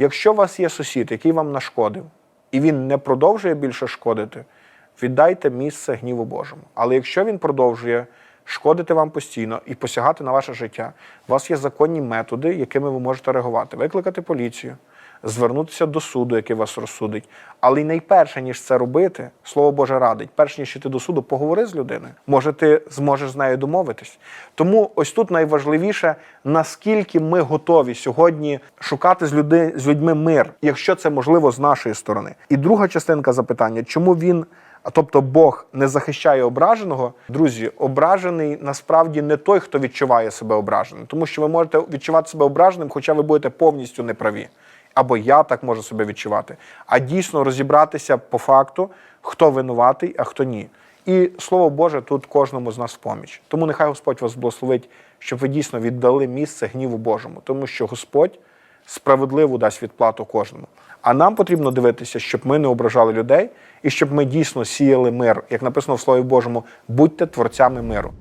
Якщо у вас є сусід, який вам нашкодив, і він не продовжує більше шкодити, віддайте місце гніву Божому. Але якщо він продовжує шкодити вам постійно і посягати на ваше життя, у вас є законні методи, якими ви можете реагувати, викликати поліцію, звернутися до суду, який вас розсудить. Але й найперше, ніж це робити, слово Боже радить, перш ніж йти до суду, поговори з людиною. Може, ти зможеш з нею домовитись. Тому ось тут найважливіше, наскільки ми готові сьогодні шукати з, люди, з людьми мир, якщо це можливо з нашої сторони. І друга частинка запитання, чому він. А тобто Бог не захищає ображеного. Друзі, ображений насправді не той, хто відчуває себе ображеним, тому що ви можете відчувати себе ображеним, хоча ви будете повністю неправі. Або я так можу себе відчувати. А дійсно розібратися по факту, хто винуватий, а хто ні. І слово Боже тут кожному з нас в поміч. Тому нехай Господь вас благословить, щоб ви дійсно віддали місце гніву Божому, тому що Господь справедливо дасть відплату кожному. А нам потрібно дивитися, щоб ми не ображали людей і щоб ми дійсно сіяли мир, як написано в Слові Божому, будьте творцями миру.